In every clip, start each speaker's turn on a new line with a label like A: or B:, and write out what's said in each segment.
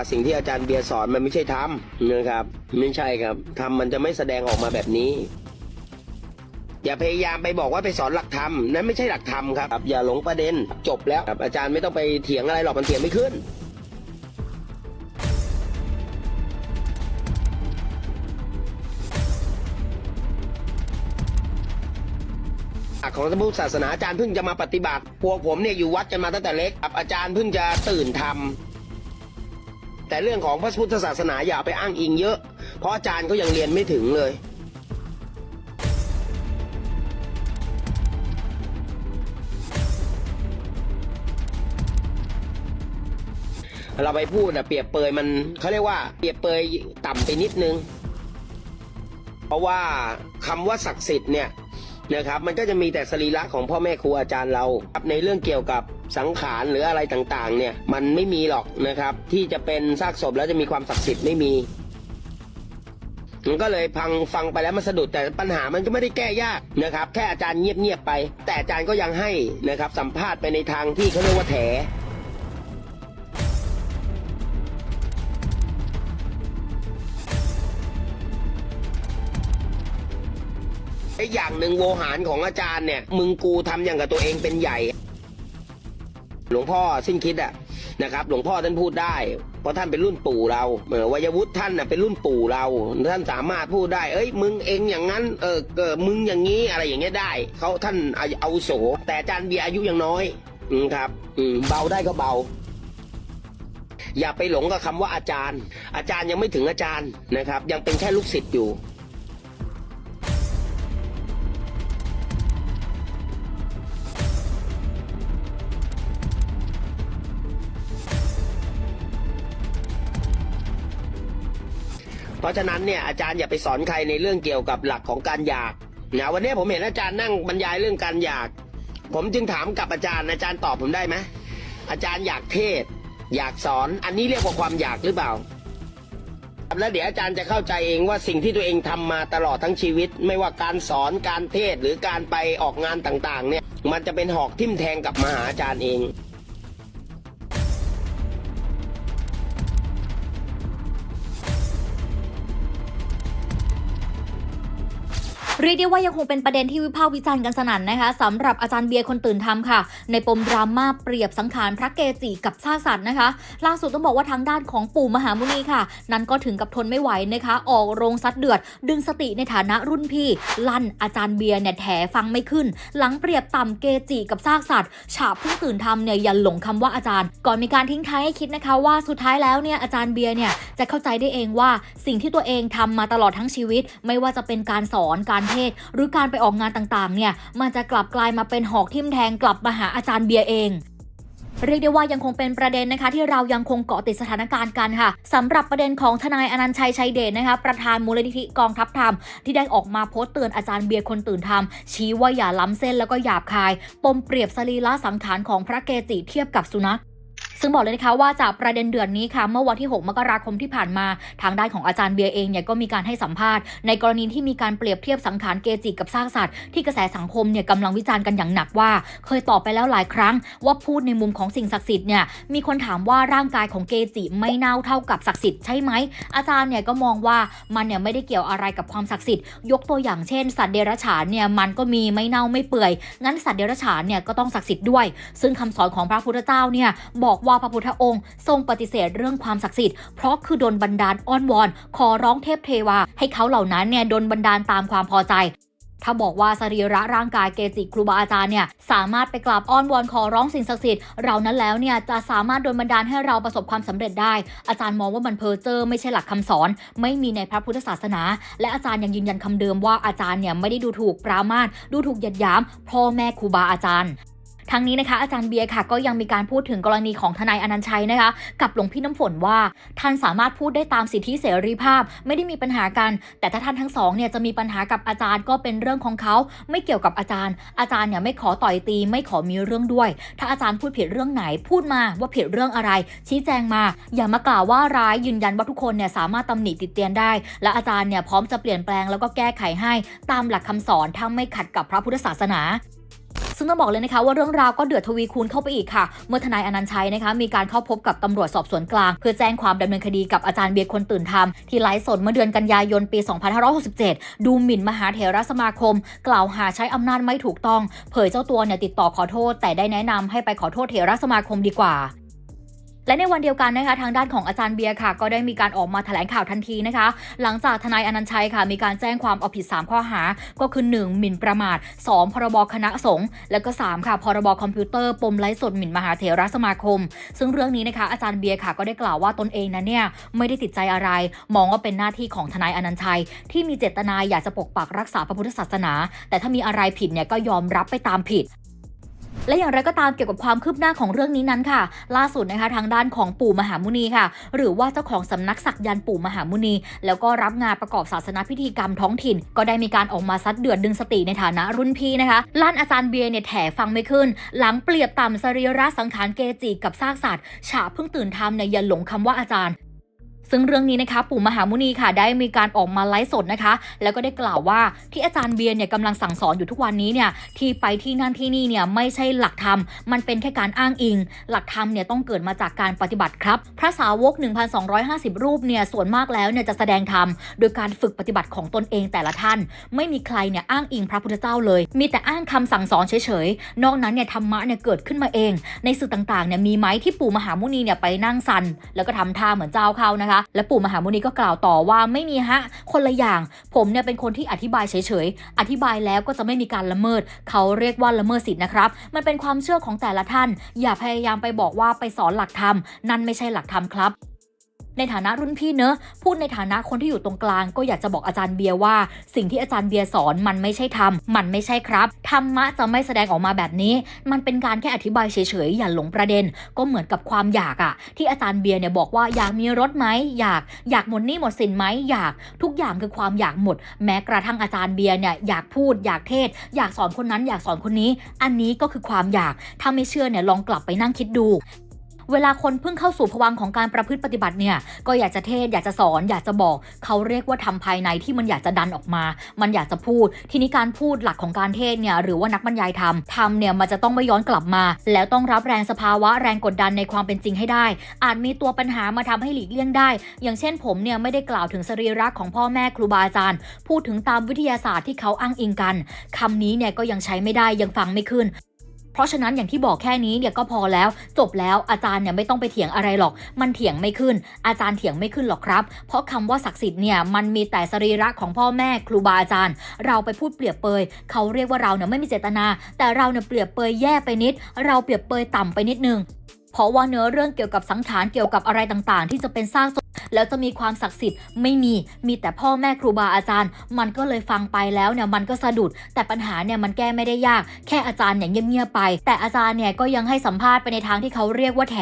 A: สิ่งที่อาจารย์เบียร์สอนมันไม่ใช่ทำนะครับไม่ใช่ครับทำมันจะไม่แสดงออกมาแบบนี้ อย่าพยายามไปบอกว่าไปสอนหลักธรรมนั้นไม่ใช่หลักธรรมครับอย่าหลงประเด็นจบแล้วครับอาจารย์ไม่ต้องไปเถียงอะไรหรอกมันเถียงไม่ขึ้นหลักของพระพุทธศาสนาอาจารย์เพิ่งจะมาปฏิบัติ พวกผมเนี่ยอยู่วัดกันมาตั้งแต่เล็กอาจารย์เพิ่งจะตื่นทำ แต่เรื่องของพระพุทธศาสนาอย่าไปอ้างอิงเยอะ เพราะอาจารย์ก็ยังเรียนไม่ถึงเลยเราไปพูดอะเปรียบเปยมันเขาเรียกว่าเปรียบเปยต่ำไปนิดนึง เพราะว่าคำว่าศักดิ์สิทธิ์เนี่ยนะครับมันก็จะมีแต่สรีระของพ่อแม่ครูอาจารย์เราในเรื่องเกี่ยวกับ สังขารหรืออะไรต่างๆ เนี่ยมันไม่มีหรอกนะครับ ที่จะเป็นซากศพแล้วจะมีความศักดิ์สิทธิ์ไม่มีมันก็เลยพังฟังไปแล้วมันสะดุดแต่ปัญหามันก็ไม่ได้แก้ยากนะครับ แค่อาจารย์เงียบๆไป แต่อาจารย์ก็ยังให้นะครับ สัมภาษณ์ไปในทางที่เขาเรียกว่าแถไอ้อย่างหนึ่งโวหารของอาจารย์เนี่ย มึงกูทำอย่างกับตัวเองเป็นใหญ่ หลวงพ่อสิ้นคิดอะนะครับ หลวงพ่อท่านพูดได้ เพราะท่านเป็นรุ่นปู่เราเออวัยวุฒิท่านน่ะเป็นรุ่นปู่เรา ท่านสามารถพูดได้ เอ้ย มึงเองอย่างนั้น เออเออมึงอย่างนี้อะไรอย่างเงี้ยได้เขาท่านเอาโสแต่อาจารย์เบียร์อายุยังน้อยอืมครับอืมเบาได้ก็เบาอย่าไปหลงกับคำว่าอาจารย์ อาจารย์ยังไม่ถึงอาจารย์นะครับ ยังเป็นแค่ลูกศิษย์อยู่ เพราะฉะนั้นเนี่ยอาจารย์อย่าไปสอนใครในเรื่องเกี่ยวกับหลักของการอยากนะวันนี้ผมเห็นอาจารย์นั่งบรรยายเรื่องการอยาก ผมจึงถามกับอาจารย์อาจารย์ตอบผมได้ไหมอาจารย์อยากเทศ อยากสอนอันนี้เรียกว่าความอยากหรือเปล่าแล้วเดี๋ยวอาจารย์จะเข้าใจเองว่าสิ่งที่ตัวเองทำมาตลอดทั้งชีวิต ไม่ว่าการสอนการเทศหรือการไปออกงานต่างๆเนี่ยมันจะเป็นหอกทิ่มแทงกับมาหาอาจารย์เอง
B: เรียกได้ว่ายังคงเป็นประเด็นที่วิพากษ์วิจารณ์กันสนั่นนะคะสำหรับอาจารย์เบียร์คนตื่นทำค่ะ ในปมดราม่าเปรียบสังขารพระเกจิกับซากสัตว์นะคะ ล่าสุดต้องบอกว่าทางด้านของปู่มหามุนีค่ะ นั้นก็ถึงกับทนไม่ไหวนะคะ ออกโรงซัดเดือด ดึงสติในฐานะรุ่นพี่ ลั่นอาจารย์เบียร์เนี่ยแถฟังไม่ขึ้น หลังเปรียบต่ำเกจิกับซากสัตว์ฉาบเพิ่งตื่นทำเนี่ยอย่าหลงคำว่าอาจารย์ ก่อนมีการทิ้งท้ายให้คิดนะคะว่าสุดท้ายแล้วเนี่ยอาจารย์เบียร์เนี่ยจะเข้าใจได้เองว่าสิ่งที่ตัวเองทำมาตลอดทั้งชีวิต ไม่ว่าจะเป็นการสอนการเทศหรือการไปออกงานต่างๆ เนี่ย มันจะกลับกลายมาเป็นหอกทิ่มแทงกลับมาหาอาจารย์เบียร์เองเรียกได้ว่ายังคงเป็นประเด็นนะคะ ที่เรายังคงเกาะติดสถานการณ์กันค่ะสำหรับประเด็นของทนายอนันต์ชัยชัยเดชนะคะ ประธานมูลนิธิกองทัพธรรม ที่ได้ออกมาโพสต์เตือนอาจารย์เบียร์คนตื่นธรรม ชี้ว่าอย่าล้ำเส้นแล้วก็หยาบคาย ปมเปรียบสรีระสังขารของพระเกจิเทียบกับสุนัข ซึ่งบอกเลยนะคะว่าจากประเด็นเดือนนี้ค่ะเมื่อวันที่ 6 มกราคมที่ผ่านมา ทางด้านของอาจารย์เบียร์เองเนี่ยก็มีการให้สัมภาษณ์ ในกรณีที่มีการเปรียบเทียบสังขารเกจิกับซากสัตว์ที่กระแสสังคมเนี่ยกำลังวิจารณ์กันอย่างหนักว่า เคยตอบไปแล้วหลายครั้ง ว่าพูดในมุมของสิ่งศักดิ์สิทธิ์เนี่ยมีคนถามว่าร่างกายของเกจิไม่เน่าเท่ากับศักดิ์สิทธิ์ใช่ไหมอาจารย์เนี่ยก็มองว่ามันเนี่ยไม่ได้เกี่ยวอะไรกับความศักดิ์สิทธิ์ยกตัวอย่างเช่น สัตว์เดรัจฉานเนี่ยมันก็มีไม่เน่าไม่เปื่อยงั้นสัตว์เดรัจฉานเนี่ยก็ต้องศักดิ์สิทธิ์ด้วย ซึ่งคำสอนของพระพุทธเจ้าเนี่ยบอกว่าพระพุทธองค์ทรงปฏิเสธเรื่องความศักดิ์สิทธิ์เพราะคือโดนบันดาลอ้อนวอน ขอร้องเทพเทวา ให้เขาเหล่านั้นเนี่ยโดนบันดาลตามความพอใจถ้าบอกว่าสรีระร่างกายเกจิครูบาอาจารย์เนี่ยสามารถไปกราบอ้อนวอนขอร้องสิ่งศักดิ์สิทธิ์เรานั้นแล้วเนี่ยจะสามารถโดนบันดาลให้เราประสบความสำเร็จได้ อาจารย์มองว่ามันเพ้อเจ้อไม่ใช่หลักคำสอน ไม่มีในพระพุทธศาสนา และอาจารย์ยังยืนยันคำเดิมว่าอาจารย์เนี่ยไม่ได้ดูถูกปรามาสดูถูกหยัดยามพ่อแม่ครูบาอาจารย์ ทั้งนี้นะคะอาจารย์เบียร์ค่ะก็ยังมีการพูดถึงกรณีของทนายอนันชัยนะคะ กับหลวงพี่น้ำฝนว่าท่านสามารถพูดได้ตามสิทธิเสรีภาพ ไม่ได้มีปัญหากัน แต่ถ้าท่านทั้งสองเนี่ยจะมีปัญหากับอาจารย์ก็เป็นเรื่องของเขาไม่เกี่ยวกับอาจารย์ อาจารย์เนี่ยไม่ขอต่อยตี ไม่ขอมีเรื่องด้วย ถ้าอาจารย์พูดผิดเรื่องไหนพูดมาว่าผิดเรื่องอะไร ชี้แจงมา อย่ามากล่าวว่าร้ายยืนยันว่าทุกคนเนี่ยสามารถตำหนิติดเตียนได้ และอาจารย์เนี่ยพร้อมจะเปลี่ยนแปลงแล้วก็แก้ไขให้ตามหลักคำสอนถ้าไม่ขัดกับพระพุทธศาสนา ซึ่งต้องบอกเลยนะคะว่าเรื่องราวก็เดือดทวีคูณเข้าไปอีกค่ะ เมื่อทนายอนันต์ชัยนะคะมีการเข้าพบกับตำรวจสอบสวนกลาง เพื่อแจ้งความดำเนินคดีกับอาจารย์เบียร์คนตื่นธรรมที่ไลฟ์สดเมื่อเดือนกันยายนปี 2567 ดูหมิ่นมหาเถรสมาคม กล่าวหาใช้อำนาจไม่ถูกต้อง เผยเจ้าตัวเนี่ยติดต่อขอโทษ แต่ได้แนะนำให้ไปขอโทษเถรสมาคมดีกว่า และในวันเดียวกันนะคะทางด้านของอาจารย์เบียร์ค่ะ ก็ได้มีการออกมาแถลงข่าวทันทีนะคะ หลังจากทนายอนันชัยค่ะ มีการแจ้งความเอาผิด 3 ข้อหา ก็คือ 1. หมิ่นประมาท 2. พรบคณะสงฆ์แล้วก็ 3 ค่ะ พรบคอมพิวเตอร์ปมไลฟ์สดหมิ่นมหาเถรสมาคม ซึ่งเรื่องนี้นะคะอาจารย์เบียร์ค่ะก็ได้กล่าวว่าตนเองนั้นเนี่ยไม่ได้ติดใจอะไร มองว่าเป็นหน้าที่ของทนายอนันชัย ที่มีเจตนาอยากจะปกปักรักษาพระพุทธศาสนา แต่ถ้ามีอะไรผิดเนี่ยก็ยอมรับไปตามผิด และอย่างไรก็ตามเกี่ยวกับความคืบหน้าของเรื่องนี้นั้นค่ะ ล่าสุดนะคะทางด้านของปู่มหามุนีค่ะ หรือว่าเจ้าของสำนักศักยันต์ปู่มหามุนี แล้วก็รับงานประกอบศาสนาพิธีกรรมท้องถิ่น ก็ได้มีการออกมาซัดเดือดดึงสติในฐานะรุ่นพี่นะคะลั่นอาจารย์เบียร์เนี่ยแถฟังไม่ขึ้น หลังเปรียบต่ำสรีระสังขารเกจิกับซากสัตว์ฉาเพิ่งตื่นทำเนี่ยอย่าหลงคำว่าอาจารย์ ซึ่งเรื่องนี้นะคะปู่มหามุนีค่ะได้มีการออกมาไลฟ์สดนะคะ แล้วก็ได้กล่าวว่าที่อาจารย์เบียร์เนี่ยกำลังสั่งสอนอยู่ทุกวันนี้เนี่ยที่ไปที่นั่นที่นี่เนี่ยไม่ใช่หลักธรรม มันเป็นแค่การอ้างอิง หลักธรรมเนี่ยต้องเกิดมาจากการปฏิบัติครับ พระสาวก 1,250 รูปเนี่ยส่วนมากแล้วเนี่ยจะแสดงธรรมโดยการฝึกปฏิบัติของตนเองแต่ละท่าน ไม่มีใครเนี่ยอ้างอิงพระพุทธเจ้าเลย มีแต่อ้างคำสั่งสอนเฉยๆนอกนั้นเนี่ยธรรมะเนี่ยเกิดขึ้นมาเอง ในสื่อต่างๆเนี่ยมีไหมที่ปู่มหามุนีเนี่ยไปนั่งสันแล้วก็ทำท่าเหมือนเจ้าเขานะคะและปู่มหามุนีก็กล่าวต่อว่าไม่มีฮะ คนละอย่าง ผมเนี่ยเป็นคนที่อธิบายเฉยๆ อธิบายแล้วก็จะไม่มีการละเมิด เขาเรียกว่าละเมิดสิทธินะครับ มันเป็นความเชื่อของแต่ละท่าน อย่าพยายามไปบอกว่าไปสอนหลักธรรม นั่นไม่ใช่หลักธรรมครับ ในฐานะรุ่นพี่เนอะพูดในฐานะคนที่อยู่ตรงกลาง ก็อยากจะบอกอาจารย์เบียร์ว่า สิ่งที่อาจารย์เบียร์สอนมันไม่ใช่ธรรมมันไม่ใช่ครับธรรมะจะไม่แสดงออกมาแบบนี้ มันเป็นการแค่อธิบายเฉยๆอย่าหลงประเด็น ก็เหมือนกับความอยากอะที่อาจารย์เบียร์เนี่ยบอกว่าอยากมีรถไหมอยากอยากหมดหนี้หมดสินไหมอยาก ทุกอย่างคือความอยากหมด แม้กระทั่งอาจารย์เบียร์เนี่ยอยากพูดอยากเทศ อยากสอนคนนั้นอยากสอนคนนี้ อันนี้ก็คือความอยากถ้าไม่เชื่อเนี่ยลองกลับไปนั่งคิดดู เวลาคนเพิ่งเข้าสู่ภวังของการประพฤติปฏิบัติเนี่ยก็อยากจะเทศอยากจะสอนอยากจะบอก เขาเรียกว่าทำภายในที่มันอยากจะดันออกมา มันอยากจะพูด ทีนี้การพูดหลักของการเทศเนี่ยหรือว่านักบรรยายธรรมทำเนี่ยมันจะต้องไม่ย้อนกลับมา แล้วต้องรับแรงสภาวะแรงกดดันในความเป็นจริงให้ได้ อาจมีตัวปัญหามาทำให้หลีกเลี่ยงได้ อย่างเช่นผมเนี่ยไม่ได้กล่าวถึงสรีระของพ่อแม่ครูบาอาจารย์ พูดถึงตามวิทยาศาสตร์ที่เขาอ้างอิงกันคำนี้เนี่ยก็ยังใช้ไม่ได้ยังฟังไม่ขึ้น เพราะฉะนั้นอย่างที่บอกแค่นี้เนี่ยก็พอแล้วจบแล้วอาจารย์เนี่ยไม่ต้องไปเถียงอะไรหรอก มันเถียงไม่ขึ้น อาจารย์เถียงไม่ขึ้นหรอกครับ เพราะคำว่าศักดิ์สิทธิ์เนี่ยมันมีแต่สรีระของพ่อแม่ครูบาอาจารย์ เราไปพูดเปรียบเปยเขาเรียกว่าเราเนี่ยไม่มีเจตนา แต่เราเนี่ยเปรียบเปยแย่ไปนิด เราเปรียบเปยต่ำไปนิดนึง เพราะว่าเนื้อเรื่องเกี่ยวกับสังขารเกี่ยวกับอะไรต่างๆ ที่จะเป็นสร้างแล้วจะมีความศักดิ์สิทธิ์ไม่มี มีแต่พ่อแม่ครูบาอาจารย์ มันก็เลยฟังไปแล้วเนี่ยมันก็สะดุด แต่ปัญหาเนี่ยมันแก้ไม่ได้ยาก แค่อาจารย์เนี่ยเงียบๆไป แต่อาจารย์เนี่ยก็ยังให้สัมภาษณ์ไปในทางที่เขาเรียกว่าแถ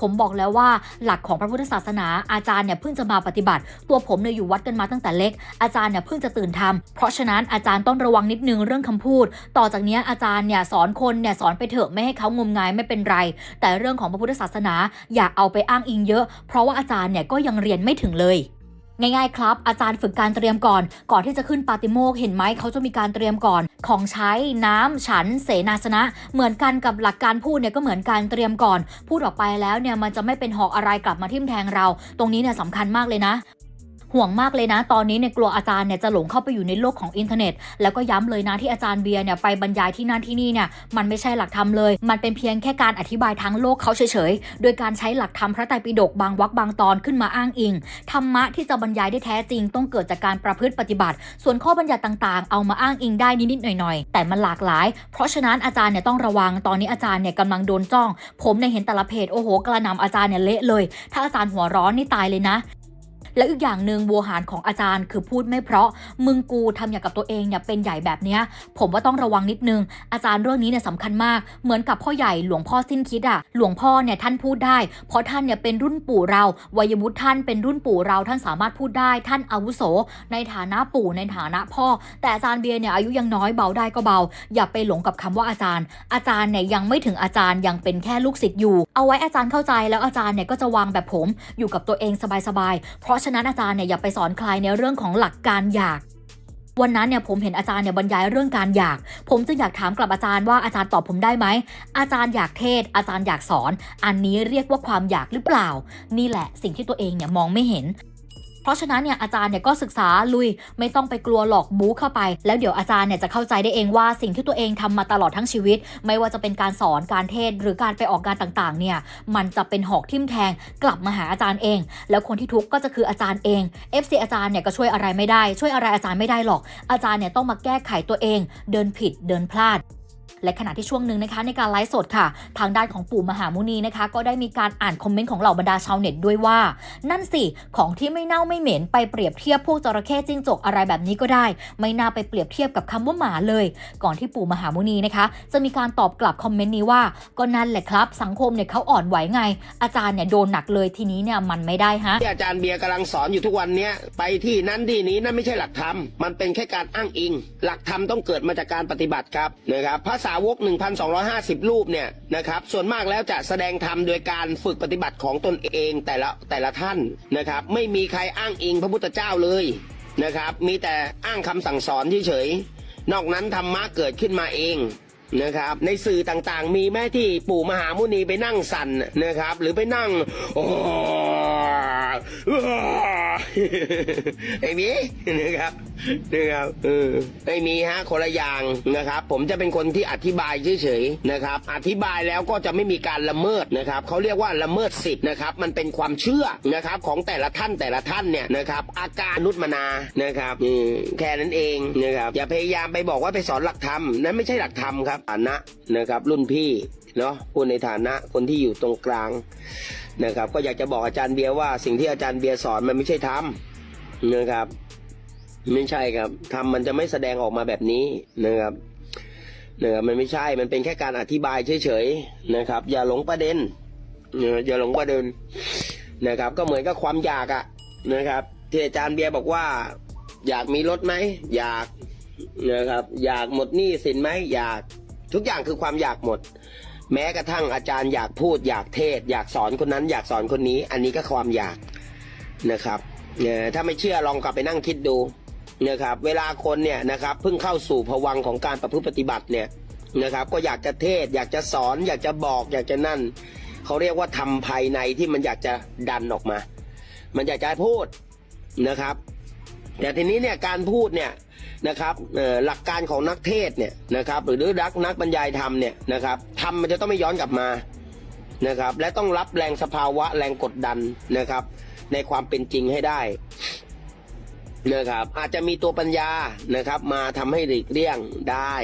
B: ผมบอกแล้วว่าหลักของพระพุทธศาสนา อาจารย์เนี่ยเพิ่งจะมาปฏิบัติ ตัวผมเนี่ยอยู่วัดกันมาตั้งแต่เล็ก อาจารย์เนี่ยเพิ่งจะตื่นทำเพราะฉะนั้นอาจารย์ต้องระวังนิดนึงเรื่องคำพูด ต่อจากนี้อาจารย์เนี่ยสอนคนเนี่ยสอนไปเถอะไม่ให้เขางมงายไม่เป็นไร แต่เรื่องของพระพุทธศาสนา อย่าเอาไปอ้างอิงเยอะ เพราะว่าอาจารย์เนี่ยก็ยังเรียนไม่ถึงเลยง่ายๆครับ อาจารย์ฝึกการเตรียมก่อน ก่อนที่จะขึ้นปาติโมกเห็นไหมเขาจะมีการเตรียมก่อน ของใช้น้ำฉันเสนาสนะ เหมือนกันกับหลักการพูดเนี่ยก็เหมือนการเตรียมก่อน พูดออกไปแล้วเนี่ยมันจะไม่เป็นหอกอะไรกลับมาทิ่มแทงเรา ตรงนี้เนี่ยสำคัญมากเลยนะ ห่วงมากเลยนะ ตอนนี้เนี่ยกลัวอาจารย์เนี่ยจะหลงเข้าไปอยู่ในโลกของอินเทอร์เน็ต แล้วก็ย้ำเลยนะที่อาจารย์เบียร์เนี่ยไปบรรยายที่นั่นที่นี่เนี่ยมันไม่ใช่หลักธรรมเลย มันเป็นเพียงแค่การอธิบายทั้งโลกเขาเฉยๆ โดยการใช้หลักธรรมพระไตรปิฎกบางวรรคบางตอนขึ้นมาอ้างอิง ธรรมะที่จะบรรยายได้แท้จริง ต้องเกิดจากการประพฤติปฏิบัติ ส่วนข้อบัญญัติต่างๆ เอามาอ้างอิงได้นิดๆหน่อยๆ แต่มันหลากหลาย เพราะฉะนั้นอาจารย์เนี่ยต้องระวัง ตอนนี้อาจารย์เนี่ยกำลังโดนจ้อง ผมเนี่ยเห็นแต่ละเพจโอ้โหกระหนำอาจารย์เนี่ยเละเลย ถ้าอาจารย์หัวร้อนนี่ตายเลยนะ แล้วอีกอย่างหนึ่งโวหารของอาจารย์ คือพูดไม่เพราะมึงกูทำอย่างกับตัวเองเนี่ยเป็นใหญ่แบบเนี้ยผมว่าต้องระวังนิดนึง อาจารย์เรื่องนี้เนี่ยสำคัญมาก เหมือนกับพ่อใหญ่หลวงพ่อสิ้นคิดอะหลวงพ่อเนี่ยท่านพูดได้ เพราะท่านเนี่ยเป็นรุ่นปู่เราวัยวุฒิท่านเป็นรุ่นปู่เราท่านสามารถพูดได้ ท่านอาวุโส ในฐานะปู่ในฐานะพ่อ แต่อาจารย์เบียร์เนี่ยอายุยังน้อยเบาได้ก็เบา อย่าไปหลงกับคำว่าอาจารย์ อาจารย์เนี่ยยังไม่ถึงอาจารย์ยังเป็นแค่ลูกศิษย์อยู่ เอาไว้อาจารย์เข้าใจแล้วอาจารย์เนี่ยก็จะวางแบบผมอยู่กับตัวเองสบายๆเพราะฉะนั้นอาจารย์เนี่ยอย่าไปสอนใครในเรื่องของหลักการอยาก วันนั้นเนี่ยผมเห็นอาจารย์เนี่ยบรรยายเรื่องการอยาก ผมจึงอยากถามกลับอาจารย์ว่าอาจารย์ตอบผมได้ไหม อาจารย์อยากเทศ อาจารย์อยากสอน อันนี้เรียกว่าความอยากหรือเปล่า นี่แหละสิ่งที่ตัวเองเนี่ยมองไม่เห็น ราะฉะนั้นเนี่ยอาจารย์เนี่ยก็ศึกษาลุยไม่ต้องไปกลัวหลอกบู๊เข้าไป แล้วเดี๋ยวอาจารย์เนี่ยจะเข้าใจได้เองว่าสิ่งที่ตัวเองทำมาตลอดทั้งชีวิต ไม่ว่าจะเป็นการสอนการเทศหรือการไปออกงานต่างๆเนี่ยมันจะเป็นหอกทิ่มแทงกลับมาหาอาจารย์เอง แล้วคนที่ทุกข์ก็จะคืออาจารย์เอง FC อาจารย์เนี่ยก็ช่วยอะไรไม่ได้ ช่วยอะไรอาจารย์ไม่ได้หรอก อาจารย์เนี่ยต้องมาแก้ไขตัวเอง เดินผิดเดินพลาด และขณะที่ช่วงหนึ่งนะคะในการไลฟ์สดค่ะ ทางด้านของปู่มหามุนีนะคะ ก็ได้มีการอ่านคอมเมนต์ของเหล่าบรรดาชาวเน็ตด้วยว่า นั่นสิ ของที่ไม่เน่าไม่เหม็นไปเปรียบเทียบพวกจระเข้จิ้งจกอะไรแบบนี้ก็ได้ ไม่น่าไปเปรียบเทียบกับคำว่าหมาเลย ก่อนที่ปู่มหามุนีนะคะ จะมีการตอบกลับคอมเมนต์นี้ว่าก็นั่นแหละครับ สังคมเนี่ยเขาอ่อนไหวไง อาจารย์เนี่ยโดนหนักเลยทีนี้เนี่ยมันไม่ได้ฮะ
A: ที่อาจารย์เบียร์กำลังสอนอยู่ทุกวันเนี้ยไปที่นั้นที่นี้นั่นไม่ใช่หลักธรรมมันเป็นแค่การอ้างอิง หลักธรรมต้องเกิดมาจากการปฏิบัติครับนะครับสาวก 1,250 รูปเนี่ยนะครับ ส่วนมากแล้วจะแสดงธรรมโดยการฝึกปฏิบัติของตนเองแต่ละแต่ละท่านนะครับ ไม่มีใครอ้างอิงพระพุทธเจ้าเลยนะครับ มีแต่อ้างคำสั่งสอนเฉยๆนอกนั้นธรรมะเกิดขึ้นมาเอง นะครับ ในสื่อต่างๆ มีแม่ที่ปู่มหามุนีไปนั่งสั่นนะครับ หรือไปนั่งโอ้ไม่มีนะครับนะครับเออไม่มีฮะคนละอย่างนะครับ ผมจะเป็นคนที่อธิบายเฉยๆนะครับ อธิบายแล้วก็จะไม่มีการละเมิดนะครับเขาเรียกว่าละเมิดสิทธิ์นะครับ มันเป็นความเชื่อนะครับของแต่ละท่านแต่ละท่านเนี่ยนะครับ อาการนุษมนานะครับอืแค่นั้นเองนะครับอย่าพยายามไปบอกว่าไปสอนหลักธรรมนั้นไม่ใช่หลักธรรมครับฐานะนะครับ รุ่นพี่เนาะพูดในฐานะคนที่อยู่ตรงกลางนะครับ ก็อยากจะบอกอาจารย์เบียร์ว่าสิ่งที่อาจารย์เบียร์สอนมันไม่ใช่ธรรมนะครับ ไม่ใช่ครับธรรมมันจะไม่แสดงออกมาแบบนี้นะครับนะครับมันไม่ใช่มันเป็นแค่การอธิบายเฉยๆนะครับ อย่าหลงประเด็นเอออย่าหลงประเด็นนะครับ ก็เหมือนกับความอยากอะนะครับ ที่อาจารย์เบียร์บอกว่า อยากมีรถไหมอยากนะครับ อยากหมดหนี้สินไหมอยาก ทุกอย่างคือความอยากหมด แม้กระทั่งอาจารย์อยากพูด อยากเทศ อยากสอนคนนั้น อยากสอนคนนี้ อันนี้ก็ความอยากนะครับเนี่ยถ้าไม่เชื่อลองกลับไปนั่งคิดดูนะครับ เวลาคนเนี่ยนะครับเพิ่งเข้าสู่ภวังของการประพฤติปฏิบัติเนี่ยนะครับ ก็อยากจะเทศ อยากจะสอน อยากจะบอก อยากจะนั่นเขาเรียกว่าทำภายในที่มันอยากจะดันออกมา มันอยากจะพูดนะครับ แต่ทีนี้เนี่ยการพูดเนี่ย นะครับหลักการของนักเทศเนี่ยนะครับหรือนักนักบรรยายธรรมเนี่ยนะครับธรรมมันจะต้องไม่ย้อนกลับมานะครับและต้องรับแรงสภาวะแรงกดดันนะครับ ในความเป็นจริงให้ได้นะครับอาจจะมีตัวปัญญานะครับมาทำให้หลีกเลี่ยงได้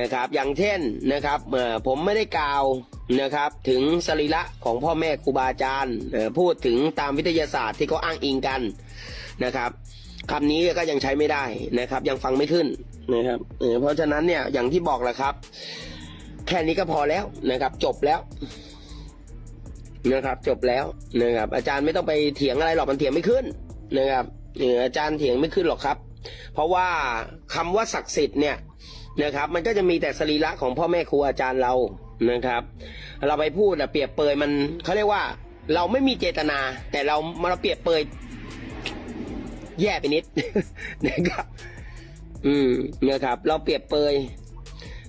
A: นะครับอย่างเช่นนะครับผมไม่ได้กล่าวนะครับถึงสรีระของพ่อแม่ครูบาอาจารย์พูดถึงตามวิทยาศาสตร์ที่เขาอ้างอิงกันนะครับ คำนี้ก็ยังใช้ไม่ได้นะครับ ยังฟังไม่ขึ้นนะครับเพราะฉะนั้นเนี่ยอย่างที่บอกแหละครับ แค่นี้ก็พอแล้วนะครับ จบแล้วนะครับ จบแล้วนะครับ อาจารย์ไม่ต้องไปเถียงอะไรหรอกมันเถียงไม่ขึ้นนะครับอาจารย์เถียงไม่ขึ้นหรอกครับ เพราะว่าคำว่าศักดิ์สิทธิ์เนี่ยนะครับ มันก็จะมีแต่สรีระของพ่อแม่ครูอาจารย์เรานะครับ เราไปพูดเปรียบเปยมันเขาเรียกว่า เราไม่มีเจตนา แต่เรามาเปรียบเปย แย่ไปนิดนะครับ อืมนะครับ เราเปรียบเปย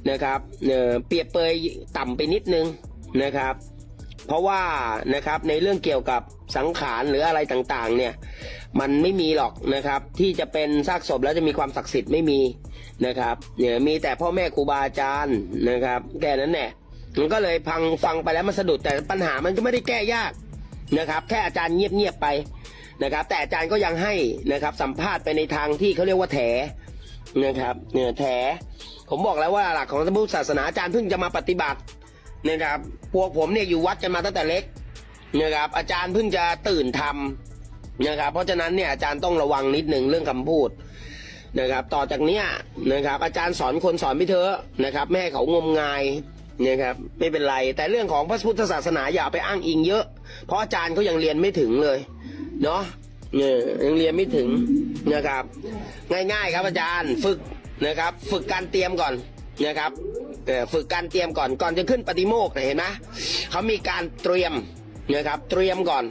A: นะครับเอ่อเปรียบเปยต่ำไปนิดนึงนะครับ เพราะว่านะครับในเรื่องเกี่ยวกับสังขารหรืออะไรต่างๆ เนี่ย มันไม่มีหรอกนะครับ ที่จะเป็นซากศพแล้วจะมีความศักดิ์สิทธิ์ไม่มีนะครับเนี่ยมีแต่พ่อแม่ครูบาอาจารย์นะครับแค่นั้นแหละมันก็เลยพังฟังไปแล้วมันสะดุดแต่ปัญหามันก็ไม่ได้แก้ยาก นะครับ แค่อาจารย์เงียบๆไปนะครับ แต่อาจารย์ก็ยังให้นะครับ สัมภาษณ์ไปในทางที่เขาเรียกว่าแถนะครับเนี่ยแถผมบอกแล้วว่าหลักของพระพุทธศาสนาอาจารย์เพิ่งจะมาปฏิบัตินะครับพวกผมเนี่ยอยู่วัดกันมาตั้งแต่เล็กนะครับ อาจารย์เพิ่งจะตื่นทำนะครับ เพราะฉะนั้นเนี่ยอาจารย์ต้องระวังนิดหนึ่งเรื่องคำพูดนะครับ ต่อจากเนี้ยนะครับ อาจารย์สอนคนสอนไปเถอะนะครับ ไม่ให้เขางมงาย นะครับไม่เป็นไรแต่เรื่องของพระพุทธศาสนาอย่าไปอ้างอิงเยอะ เพราะอาจารย์เขายังเรียนไม่ถึงเลยเนาะเนี่ยยังเรียนไม่ถึงนะครับ ง่าย ๆ ครับอาจารย์ฝึกนะครับ ฝึกการเตรียมก่อนนะครับเออฝึกการเตรียมก่อนก่อนจะขึ้นปฏิโมกข์เห็นไหมเขามีการเตรียมนะครับเตรียมก่อน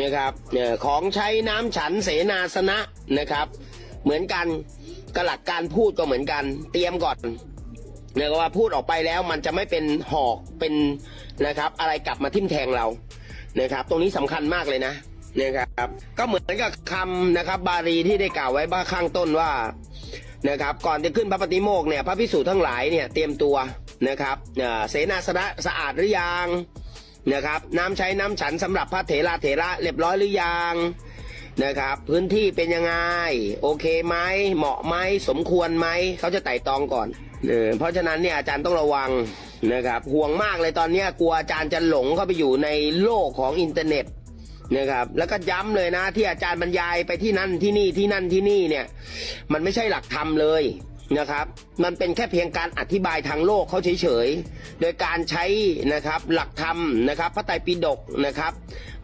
A: นะครับเอ่อของใช้น้ำฉันเสนาสนะนะครับ เหมือนกันก็หลักการพูดก็เหมือนกัน เตรียมก่อน เนี่ยว่าพูดออกไปแล้วมันจะไม่เป็นหอกเป็นนะครับ อะไรกลับมาทิ่มแทงเรานะครับ ตรงนี้สำคัญมากเลยนะนะครับ ก็เหมือนกับคำนะครับ บาลีที่ได้กล่าวไว้บ้าข้างต้นว่านะครับ ก่อนจะขึ้นพระปฏิโมกเนี่ยพระพิสูจน์ทั้งหลายเนี่ยเตรียมตัวนะครับเอ่อเสนาสนะสะอาดหรือยังนะครับ น้ำใช้น้ำฉันสำหรับพระเถระเถระเรียบร้อยหรือยังนะครับ พื้นที่เป็นยังไง โอเคไหมเหมาะไหมสมควรไหมเขาจะไต่ตองก่อน เออเพราะฉะนั้นเนี่ยอาจารย์ต้องระวังนะครับห่วงมากเลยตอนนี้กลัวอาจารย์จะหลงเข้าไปอยู่ในโลกของอินเทอร์เน็ตนะครับแล้วก็ย้ำเลยนะที่อาจารย์บรรยายไปที่นั่นที่นี่ที่นั่นที่นี่เนี่ยมันไม่ใช่หลักธรรมเลยนะครับมันเป็นแค่เพียงการอธิบายทางโลกเขาเฉยๆ โดยการใช้นะครับหลักธรรมนะครับพระไตรปิฎกนะครับ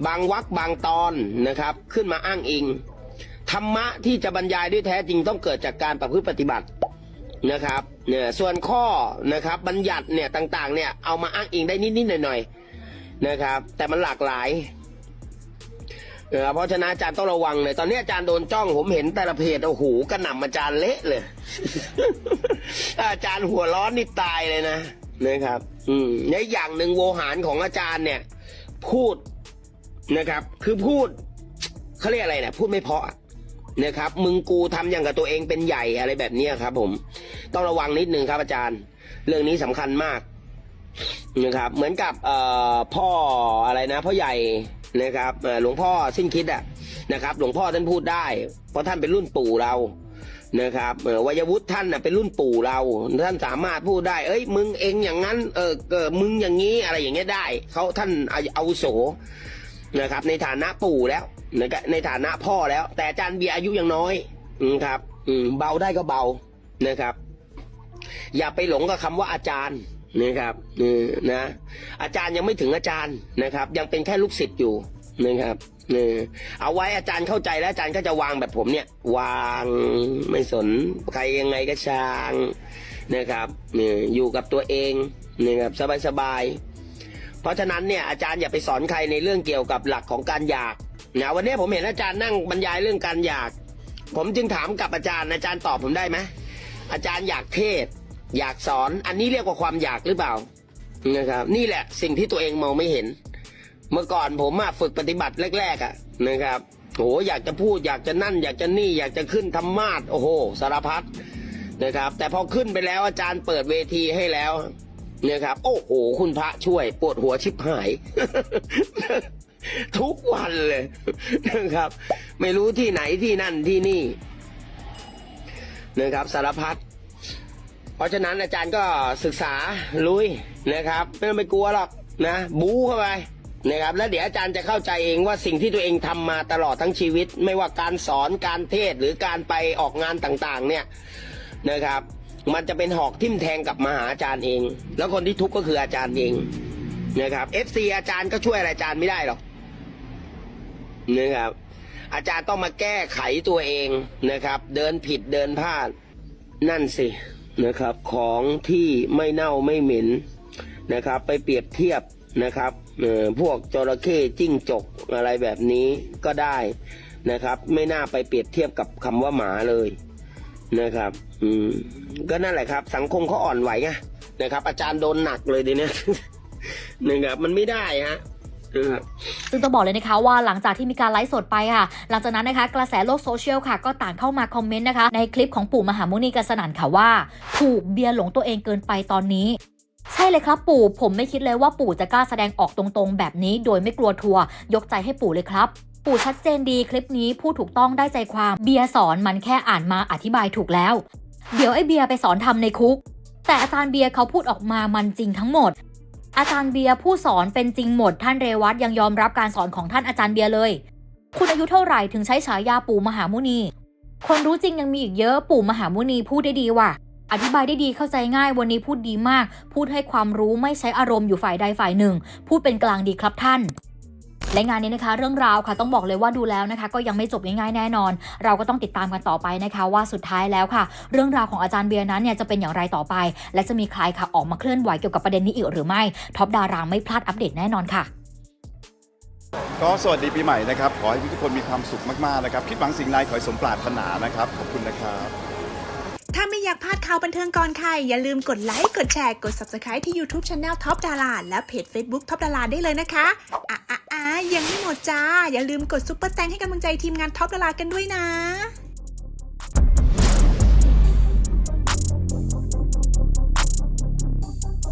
A: บางวรรคบางตอนนะครับขึ้นมาอ้างอิง ธรรมะที่จะบรรยายด้วยแท้จริงต้องเกิดจากการประพฤติปฏิบัติ นะครับเนี่ยส่วนข้อนะครับบัญญัติเนี่ยต่างๆเนี่ยเอามาอ้างอิงได้นิดๆหน่อยๆนะครับ แต่มันหลากหลายเออเพราะฉะนั้นอาจารย์ต้องระวังเลยตอนนี้อาจารย์โดนจ้องผมเห็นแต่ละเพจโอ้โหกระหน่ำอาจารย์เละเลยอาจารย์หัวร้อนนี่ตายเลยนะนะครับ อืมในอย่างหนึ่งโวหารของอาจารย์เนี่ย พูดนะครับ คือพูดเขาเรียกอะไรเนี่ยพูดไม่เพาะ นะครับ มึงกูทำอย่างกับตัวเองเป็นใหญ่อะไรแบบเนี้ครับ ผม ต้องระวังนิดนึงครับอาจารย์ เรื่องนี้สำคัญมากนะครับ เหมือนกับเอ่อพ่ออะไรนะพ่อใหญ่นะครับหลวงพ่อสิ้นคิดอะนะครับ หลวงพ่อท่านพูดได้ เพราะท่านเป็นรุ่นปู่เรานะครับวัยวุฒิท่านน่ะเป็นรุ่นปู่เรา ท่านสามารถพูดได้ เอ้ย มึงเองอย่างนั้น เออเออมึงอย่างนี้อะไรอย่างเงี้ยได้เขาท่านเอาโสนะครับ ในฐานะปู่แล้ว ในในฐานะพ่อแล้ว แต่อาจารย์เบียร์อายุยังน้อยนะครับ อืมเบาได้ก็เบานะครับ อย่าไปหลงกับคำว่าอาจารย์นะครับเออนะ อาจารย์ยังไม่ถึงอาจารย์นะครับ ยังเป็นแค่ลูกศิษย์อยู่นะครับเออเอาไว้อาจารย์เข้าใจแล้วอาจารย์ก็จะวางแบบผมเนี่ย วางไม่สนใครยังไงก็ช่างนะครับเนี่ยอยู่กับตัวเองนะครับสบายๆเพราะฉะนั้นเนี่ยอาจารย์อย่าไปสอนใครในเรื่องเกี่ยวกับหลักของการอยาก นะวันนี้ผมเห็นอาจารย์นั่งบรรยายเรื่องการอยาก ผมจึงถามกับอาจารย์อาจารย์ตอบผมได้ไหมอาจารย์อยากเทศ อยากสอน อันนี้เรียกว่าความอยากหรือเปล่านะครับ นี่แหละสิ่งที่ตัวเองมองไม่เห็น เมื่อก่อนผมมาฝึกปฏิบัติแรกๆอะนะครับโอ้อยากจะพูดอยากจะนั่น อยากจะนี่ อยากจะขึ้นธรรมาสโอ้โห สารพัดนะครับ แต่พอขึ้นไปแล้วอาจารย์เปิดเวทีให้แล้วนะครับ โอ้โห คุณพระช่วยปวดหัวชิบหาย ทุกวันเลยนะครับ ไม่รู้ที่ไหนที่นั่นที่นี่นะครับสารพัดเพราะฉะนั้นอาจารย์ก็ศึกษาลุยนะครับ ไม่ต้องไปกลัวหรอกนะบู๊เข้าไปนะครับ แล้วเดี๋ยวอาจารย์จะเข้าใจเองว่าสิ่งที่ตัวเองทำมาตลอดทั้งชีวิต ไม่ว่าการสอนการเทศหรือการไปออกงานต่างๆ เนี่ยนะครับ มันจะเป็นหอกทิ่มแทงกับมหาอาจารย์เอง แล้วคนที่ทุกข์ก็คืออาจารย์เองนะครับ FC อาจารย์ก็ช่วยอะไรอาจารย์ไม่ได้หรอก นะครับ อาจารย์ต้องมาแก้ไขตัวเองนะครับ เดินผิดเดินพลาด นั่นสินะครับ ของที่ไม่เน่าไม่เหม็นนะครับ ไปเปรียบเทียบนะครับพวกจระเข้จิ้งจกอะไรแบบนี้ก็ได้นะครับ ไม่น่าไปเปรียบเทียบกับคำว่าหมาเลยนะครับ อืมก็นั่นแหละครับ สังคมเขาอ่อนไหวไงนะครับ อาจารย์โดนหนักเลยทีเนี้ยนะครับ มันไม่ได้ฮะ นะครับ
B: ซึ่งต้องบอกเลยนะคะว่าหลังจากที่มีการไลฟ์สดไปค่ะ หลังจากนั้นนะคะกระแสโลกโซเชียลค่ะ ก็ต่างเข้ามาคอมเมนต์นะคะ ในคลิปของปู่มหามุนีกันสนั่นค่ะว่า ถูกเบียร์หลงตัวเองเกินไปตอนนี้ใช่เลยครับปู่ผมไม่คิดเลยว่าปู่จะกล้าแสดงออกตรงๆ แบบนี้โดยไม่กลัวทัวร์ยกใจให้ปู่เลยครับ ปู่ชัดเจนดีคลิปนี้พูดถูกต้องได้ใจความเบียร์สอนมันแค่อ่านมาอธิบายถูกแล้ว เดี๋ยวไอ้เบียร์ไปสอนทำในคุก แต่อาจารย์เบียร์เขาพูดออกมามันจริงทั้งหมด อาจารย์เบียร์ผู้สอนเป็นจริงหมดท่านเรวัตยังยอมรับการสอนของท่านอาจารย์เบียร์เลย คุณอายุเท่าไหร่ถึงใช้ฉายาปู่มหามุนี คนรู้จริงยังมีอีกเยอะปู่มหามุนีพูดได้ดีว่ะ อธิบายได้ดีเข้าใจง่ายวันนี้พูดดีมาก พูดให้ความรู้ไม่ใช้อารมณ์อยู่ฝ่ายใดฝ่ายหนึ่ง พูดเป็นกลางดีครับท่าน และงานนี้นะคะเรื่องราวค่ะต้องบอกเลยว่าดูแล้วนะคะ ก็ยังไม่จบง่ายๆแน่นอน เราก็ต้องติดตามกันต่อไปนะคะ ว่าสุดท้ายแล้วค่ะ เรื่องราวของอาจารย์เบียร์นั้นเนี่ยจะเป็นอย่างไรต่อไป และจะมีใครค่ะออกมาเคลื่อนไหวเกี่ยวกับประเด็นนี้อีกหรือไม่ท็อปดารางไม่พลาดอัปเดตแน่นอนค่ะ
C: ก็สวัสดีปีใหม่นะครับ ขอให้ทุกคนมีความสุขมากๆนะครับคิดหวังสิ่งใดขอให้สมปรารถนานะครับขอบคุณนะครับ
D: ถ้าไม่อยากพลาดข่าวบันเทิงก่อนใคร อย่าลืมกดไลค์ กดแชร์ กด Subscribe ที่ YouTube Channel Top ดาราและเพจ Facebook Top ดาราได้เลยนะคะ อะอะอะยังไม่หมดจ้า อย่าลืมกดซุปเปอร์แตงให้กำลังใจทีมงาน Top ดารากันด้วยนะ